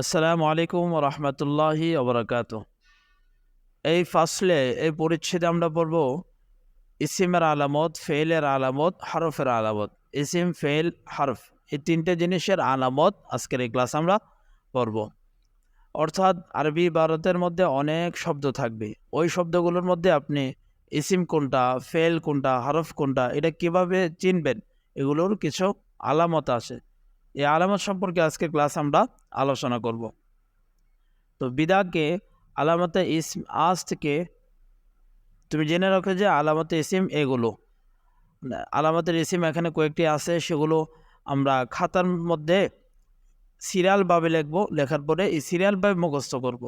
আসসালামু আলাইকুম রহমতুল্লাহি ওবরাকাত এই ফাসলে, এই পরিচ্ছেদে আমরা পড়ব ইসিমের আলামত ফেলের আলামত, হরফের আলামত। ইসিম ফেল হরফ, এই তিনটে জিনিসের আলামত আজকের এই ক্লাস আমরা পড়ব। অর্থাৎ আরবি, ভারতের মধ্যে অনেক শব্দ থাকবে। ওই শব্দগুলোর মধ্যে আপনি ইসিম কোনটা ফেল কোনটা, হরফ কোনটা, এটা কীভাবে চিনবেন, এগুলোর কিছু আলামত আছে। এই আলামত সম্পর্কে আজকে ক্লাস আমরা আলোচনা করব। তো বিদাকে আলামতে ইসম আজ থেকে তুমি জেনে রাখো যে আলামতে ইসিম এগুলো। আলামতের ইসিম এখানে কয়েকটি আছে, সেগুলো আমরা খাতার মধ্যে সিরিয়ালভাবে লিখব, লেখার পরে এই সিরিয়ালভাবে মুখস্থ করব।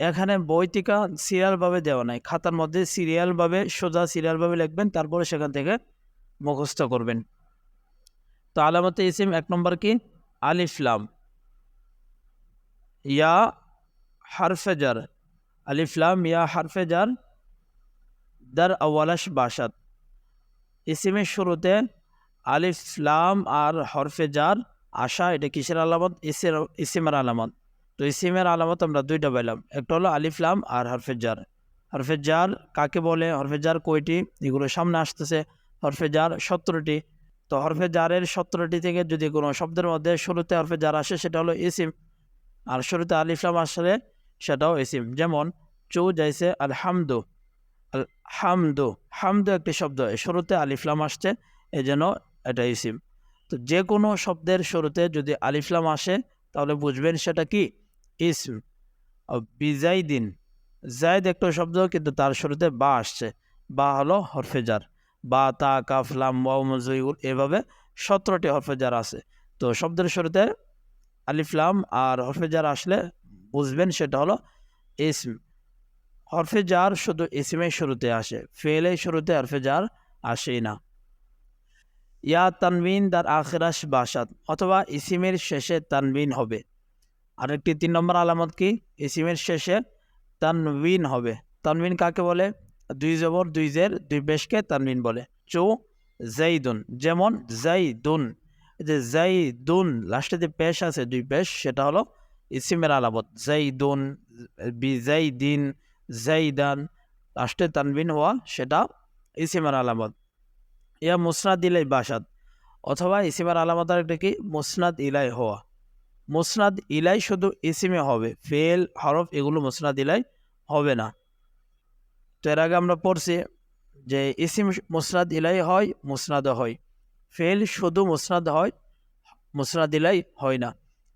এখানে বইটিকা সিরিয়ালভাবে দেওয়া নাই, খাতার মধ্যে সিরিয়ালভাবে সোজা সিরিয়ালভাবে লিখবেন, তারপরে সেখান থেকে মুখস্থ করবেন। তো আলামতে ইসিম এক নম্বর কি? আলিফলাম ইয়া হারফেজার। আলিফলাম ইয়া হারফেজার। দার আওয়ালাস বাসাত ইসিমের শুরুতে আলিফলাম আর হরফেজার আশা এটা কিসের আলামত? ইসের ইসিমের আলামত। তো ইসিমের আলামত আমরা দুইটা পেলাম একটা হলো আলিফলাম আর হরফেজার। হরফেজার কাকে বলে? হরফেজার কয়টি? এগুলো সামনে আসতেছে। হরফেজার সতেরোটি। তো হরফে জারের সতেরোটি থেকে যদি কোনো শব্দের মধ্যে শুরুতে হরফে জার আসে, সেটা হলো ইসিম। আর শুরুতে আলিফলাম আসলে সেটাও ইসিম। যেমন, চৌ যাইছে আল হামদু আল হামদু হামদু একটি শব্দ। শুরুতে আলিফলাম আসছে এই জন্য এটা ইসিম। তো যে কোনো শব্দের শুরুতে যদি আলিফলাম আসে, তাহলে বুঝবেন সেটা কি? ইসম। বিজাইদিন। জায়দ একটা শব্দ, কিন্তু তার শুরুতে বা আসছে। বা হলো হরফেজার বা, তা কাফলাম ওয়াউমজুল এভাবে সতেরোটি হরফেজার আছে। তো শব্দের শুরুতে আলিফলাম আর হরফেজার আসলে বুঝবেন সেটা হলো ইসম হরফেজার শুধু ইসিমের শুরুতে আসে ফেলে শুরুতে হরফেজার আসেই না। ইয়া তানবিন দার আখরাস বাসাত, অথবা ইসিমের শেষে তানবিন হবে। আরেকটি তিন নম্বর আলামত কি? ইসিমের শেষে তানবিন হবে। তানবিন কাকে বলে? দুই জবর, দুই জের, দুই বেশকে তানবিন বলে। চৌ, জাইদুন, যেমন জাইদুন। যে জাইদুন, লাস্টে যে পেশ আছে, দুই পেশ, সেটা হলো ইসিমের আলামত। জাইদুন বিজাইদিন জাইদান লাস্টে তানবিন হওয়া সেটা ইসিমের আলামত। ইয়া মুসনাদ ইলাই বাসাদ অথবা ইসিমের আলামত আরেকটা কি? মুসনাদ ইলাই হওয়া। মুসনাদ ইলাই শুধু ইসিমে হবে, ফেল, হরফ, এগুলো মুসনাদ ইলাই হবে না। তো এর আগে আমরা পড়ছি যে ইসিম মুসনাদ ইলাই হয় মুসনাদ হয়। ফেল শুধু মুসনাদ হয়, মুসনাদ ইলাই হয় না।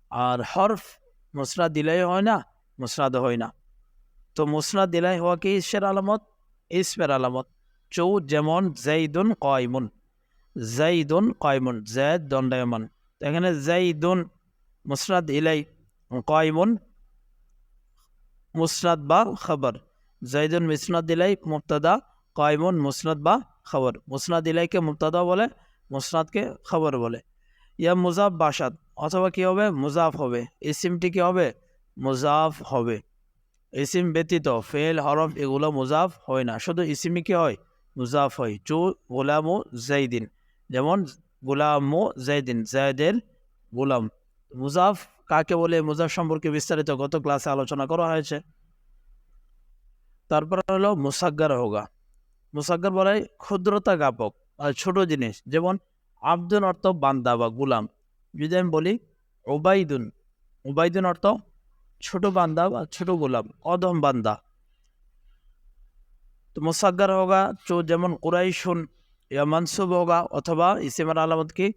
আর হরফ মুসনাদ ইলাই হয় না, মুসনাদ হয় না। তো মুসনাদ ইলাই হওয়া কি ইসের আলামত? ইসমের আলামত। চৌ যেমন জাইদুন কয়মুন। জাইদুন কয়মুন, জায়দ দণ্ডায়মান। এখানে জাইদুন মুসনাদ ইলাই, কয়মুন, মুসনাদ বা খবর। জাইদুন মিসনাদ দিলাই মুক্তাদা কয়মুন মুসনাদ বা খবর। মুসনাদ দিলাইকে মুক্তাদা বলে, মুসনাদকে খবর বলে। ইয়া মুজাফ বাসাদ, অথবা কি হবে? মুজাফ হবে। ইসিমটি কি হবে? মুজাফ হবে। ইসিম ব্যতীত, ফেল, হরফ এগুলো মুজাফ হয় না। শুধু ইসিমি কি হয়? মুজাফ হয়। চু গোলামু, জাইদিন। যেমন, গোলামু, জাইদিন জায়দের গোলাম। মুজাফ কাকে বলে? মুজাফ সম্পর্কে বিস্তারিত গত ক্লাসে আলোচনা করা হয়েছে। তারপর হলো মুসাগ্গার হোগা। মুসাগ্গার বলে ক্ষুদ্রতা জ্ঞাপক ছোট জিনিস, যেমন আব্দুল অর্থ বান্দা বা গুলাম। যদি আমি বলি ওবাইদুন ওবাইদুন অর্থ ছোট বান্দা বা ছোট গোলাম অদম বান্দা। তো মুসাগ্গার হোগা চো যেমন কুরাইশুন, ইয়া মানসুব হোগা অথবা ইসিমার আলামত কি?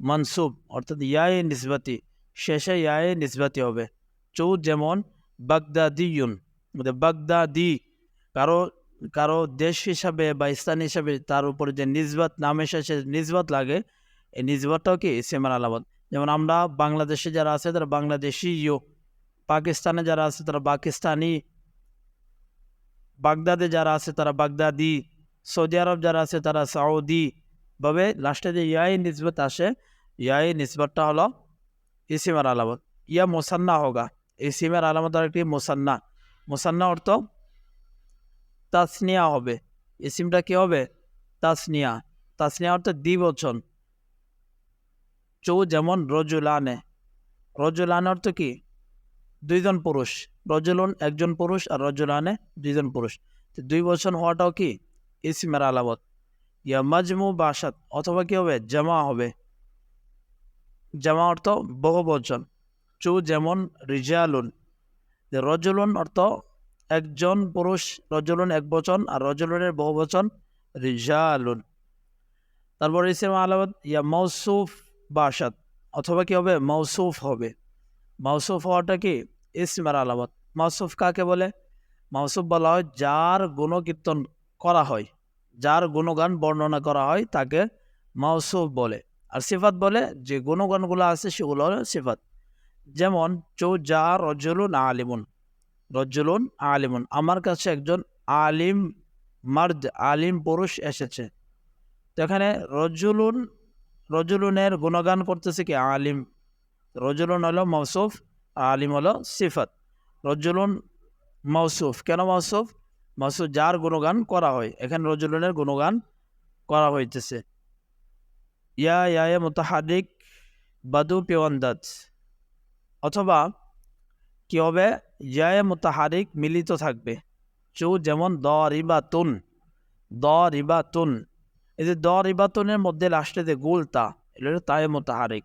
মানসুব, অর্থাৎ ইয়ায়ে নিসবাতি, শেষে ইয়ায়ে নিসবাতি হবে। চৌ যেমন বাগদাদিউন বাগদাদি। কারও কারও দেশ হিসাবে বা স্থান হিসাবে তার উপরে যে নিজবাত নাম এসেছে নিজবাত লাগে, এই নিজবাতটাও কি ইসিমার আলামত? যেমন আমরা বাংলাদেশে যারা আছে, তারা বাংলাদেশি ইউ পাকিস্তানে যারা আছে, তারা পাকিস্তানি, বাগদাদে যারা আছে, তারা বাগদাদি, সৌদি আরব যারা আছে, তারা সৌদি ভাবে লাস্টে যে ইয়াই নিসবত আসে, ইয়াই নিসবতটা হলো ইসিমের আলামত। ইয়া মোসান্না হোগা। ইসিমের আলামত আরেকটি মোসান্না। মোসান্না অর্থ তাসনিয়া হবে। ইসিমটা কি হবে? তাসনিয়া। তাসনিয়া অর্থ দ্বিবচন। চৌ যেমন রজুলানে। রজুলান অর্থ কি? দুইজন পুরুষ। রজলুন একজন পুরুষ আর রজলানে দুইজন পুরুষ। দুই বচন হওয়াটাও কি? ইসমের আলামত। ইয়া মাজমু বাসাত অথবা কি হবে? জামা হবে। জামা অর্থ বহু বচন চু যেমন রিজালুন। রজলুন অর্থ একজন পুরুষ রজলুন এক বচন আর রজলুনের বহু বচন রিজালুন। তারপর ইসেম আলামত ইয়া মৌসুফ বাসাদ অথবা কি হবে? মৌসুফ হবে। মৌসুফ হওয়াটা কি? ইসমের আলামত। মৌসুফ কাকে বলে? মৌসুফ বলা হয় যার গুণকীর্তন করা হয়, যার গুণগান বর্ণনা করা হয় তাকে মৌসুফ বলে। আর সিফাত বলে যে গুণগানগুলো আছে সেগুলো হলো সিফাত। যেমন, চৌ যা রজলুন, আলিমুন। রজলুন আলিমুন। আমার কাছে একজন আলিম মার্দ, আলিম পুরুষ এসেছে। এখানে রজুলুন রজুলুনের গুণগান করতেছে কি? আলিম। রজুলুন হলো মৌসুফ আলিম হলো সিফাত। রজুলুন মৌসুফ কেন মৌসুফ মৌসুফ যার গুণগান করা হয়। এখানে রজুলুনের গুণগান করা হইতেছে। ইয়া ইয়া মোতাহারিক বাদু পেওয়ান্দাজ অথবা কি হবে ইয়া মোতাহারিক মিলিত থাকবে। চু যেমন দ রিবা তুন, দ রিবা তুন। এই যে দ রিবা তুনের মধ্যে লাস্টে যে গুলতা, এটা হলো তায়ে মোতাহারিক।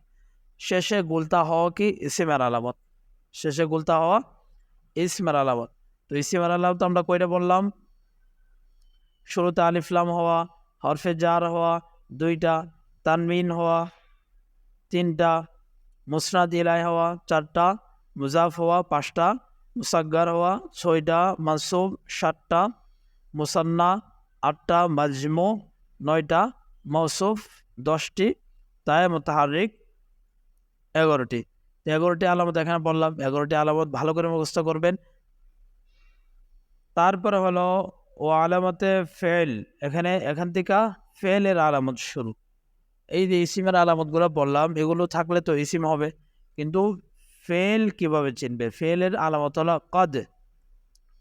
শেষে গুলতা হওয়া কি? ইসিমের আলামত। শেষে গুলতা হওয়া ইসমের আলামত। তো ইসিমের আলামত আমরা কইটা বললাম, শুরুতে আলিফলাম হওয়া, হরফে জার হওয়া, দুইটা তানমিন হওয়া, তিনটা মুসনাদ ইলাই হওয়া, চারটা মুজাফ হওয়া পাঁচটা মুসাগ্গার হওয়া ছয়টা, মাসুম সাতটা, মুসান্না আটটা, মাজমু নয়টা মৌসুফ দশটি তাই মোতাহারিক এগারোটি। এগারোটি আলামত এখানে বললাম এগারোটি আলামত ভালো করে মুখস্থ করবেন। তারপরে হলো, ও আলামতে ফেল এখানে, এখান থেকে ফেলের আলামত শুরু। এই যে ইসিমের আলামতগুলো বললাম এগুলো থাকলে তো ইসিম হবে। কিন্তু ফেল কীভাবে চিনবে? ফেলের আলামত হলো কদ।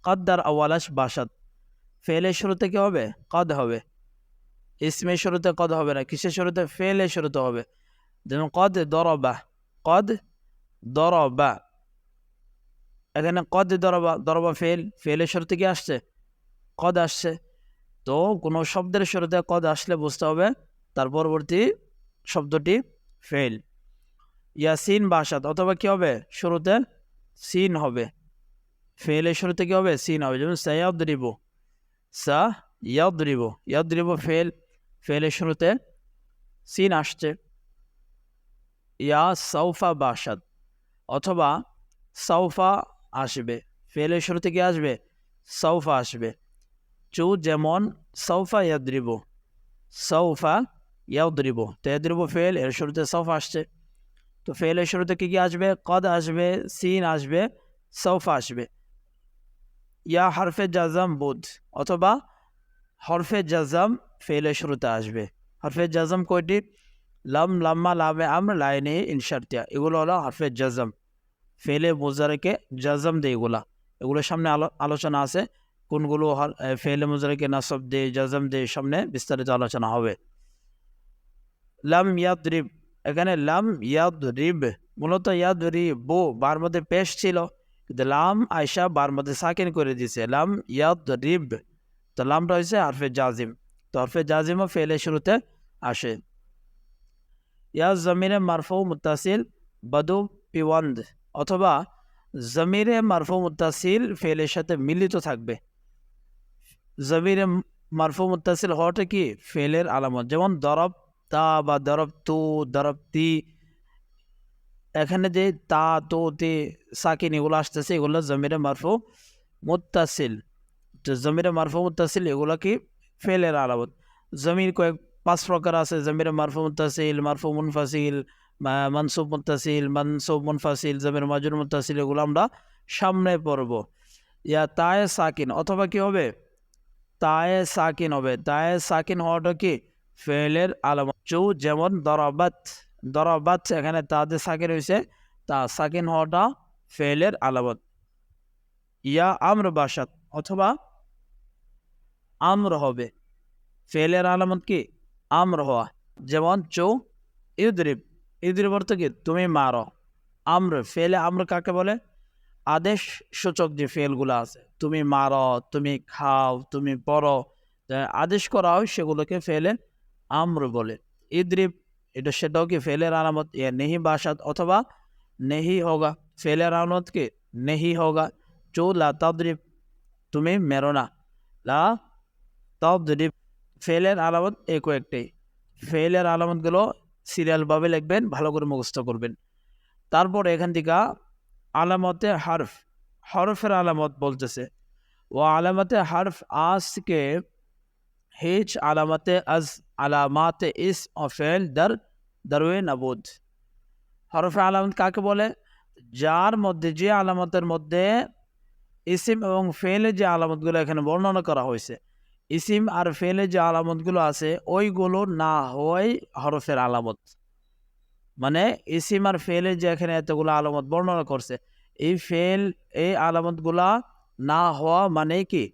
কদ্দার আওয়ালাস বাসাদ। ফেলের শুরুতে কী হবে? কদ হবে। ইসমের শুরুতে কদ হবে না। কিসের শুরুতে? ফেলের শুরুতে হবে। যেমন কদ দরবা। কদ দরবা। এখানে কদ দরবা দরবা ফেল। ফেলের শুরুতে কি আসছে? কদ আসছে। তো কোনো শব্দের শুরুতে কদ আসলে বুঝতে হবে। তার পরবর্তী শব্দটি ফেল। ইয়া সিন বাসাত, অথবা কী হবে? শুরুতে সিন হবে। ফেলের শুরুতে কি হবে? সিন হবে। যেমন সায়াদ্রিব, সা ইয়াদ্রিব ইয়াদ্রিব ফেল ফেলের শুরুতে সিন আসছে। ইয়া সৌফা বাসাদ অথবা সৌফা আসবে। ফেলের শুরুতে কি আসবে? সৌফা আসবে। চু যেমন সৌফা ইয়াদ্রিব সৌফা ইয়াদ্রিব তো ইয়াদ্রিব ফেল, এর শুরুতে সৌফা আসছে। তো ফেলের শুরুতে কী কী আসবে? কদ আসবে সিন আসবে সৌফা আসবে। ইয়া হরফে জাজাম বুধ অথবা হরফে জাজাম ফেলের শুরুতে আসবে। হরফে জাজাম কয়টি? লাম, লাম্মা, লামে, আম, লাইনে ইনশার্তিয়া এগুলো হলো হরফে জাজাম। ফেলে মোজারেকে জাজাম দেয় এগুলা। এগুলোর সামনে আলো, আলোচনা আছে। কোনগুলো ফেলে মোজারেকে নাসব দে জাজাম দে সামনে বিস্তারিত আলোচনা হবে। লাম ইয়াদ্রিব এখানে লাম ইয়াদ রিব, মূলত ইয়াদ বো বার মধ্যে পেশ ছিল, কিন্তু লাম আয়সা বার মধ্যে সাকিন করে দিছে লাম ইয়াদ রিব, তো লামটা হয়েছে আরফে জাজিম। তো আরফে জাজিমও ফেলে শুরুতে আসে। ইয়াদ জমিরে মারফু মুতাসিল বদু পিওয়ান্দ, অথবা জমিরে মারফু মুতাসিল ফেলের সাথে মিলিত থাকবে। জমিরে মারফু মুতাসিল হওয়াটা কি? ফেলের আলামত। যেমন দরব তা বা দরব তু, দরব তি। এখানে যে তা, তো, তে, সাকিন এগুলো আসতেছে, এগুলো জমিরে মারফু মুতাসিল তো জমিরে মারফু মুতাসিল এগুলো কি ফেলের আলামত জমির কয়েক পাঁচ প্রকার আছে, জমিরে মারফু মুতাসিল মারফু মুনফাসিল মানসুব মুতাসিল মানসুব মুনফাসিল, জমির মাজুর মুতাসিল এগুলো আমরা সামনে পড়ব। ইয়া তায়ে সাকিন, অথবা কি হবে? তায়ে সাকিন হবে। তায়ে সাকিন হওয়াটা কি? ফেলের আলামত চৌ যেমন দরাবাত দরাবাত এখানে তাদের সাকিন হয়েছে তা সাকিন হওয়াটা ফেলের আলামত। ইয়া আম্র বাসাত অথবা আম্র হবে। ফেলের আলামত কি? আম্র হওয়া। যেমন চৌ ইউদ্রিব ইউদ্রিব অর্থ কি? তুমি মারো। আম্র, ফেলে আম্র কাকে বলে? আদেশ সূচক যে ফেলগুলো আছে, তুমি মারো, তুমি খাও, তুমি পড়ো আদেশ করা হয় সেগুলোকে ফেলে আমর বলে। ইদ্রিব, এটা সেটাও কি ফেলের আলামত? ইয়া নেহি বাসাত অথবা নেহি হোগা ফেলের আলামত কি? নেহি হোগা চো লা তদ্রিব, তুমি মেরো না। লা তদ্রিব, ফেলের আলামত এ কয়েকটি। ফেলের আলামতগুলো সিরিয়ালভাবে লিখবেন, ভালো করে মুখস্থ করবেন। তারপর এখান থেকে আলামতে হারফ, হরফের আলামত বলতেছে। ও আলামতে হারফ আজকে হিজ আলামতে আজ আলামাতে ইস অফেল দার দারুয়ে নাবুদ হরফে আলামত কাকে বলে? যার মধ্যে যে আলামতের মধ্যে ইসিম এবং ফেলে যে আলামতগুলো এখানে বর্ণনা করা হয়েছে, ইসিম আর ফেলে যে আলামতগুলো আছে, ওইগুলো না হওয়াই হরফের আলামত। মানে ইসিম আর ফেলে যে এখানে এতগুলো আলামত বর্ণনা করছে, এই ফেল, এই আলামতগুলা না হওয়া মানে কি?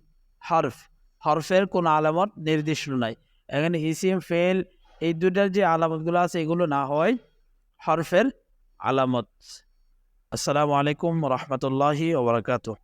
হরফ। হরফের কোনো আলামত নির্দিষ্ট নাই। এখানে ইসিম ফেল এই দুটার যে আলামতগুলো আছে, এগুলো না হয় হরফের আলামত। আসসালামু আলাইকুম রহমতুল্লাহি ওবরাকাতুহ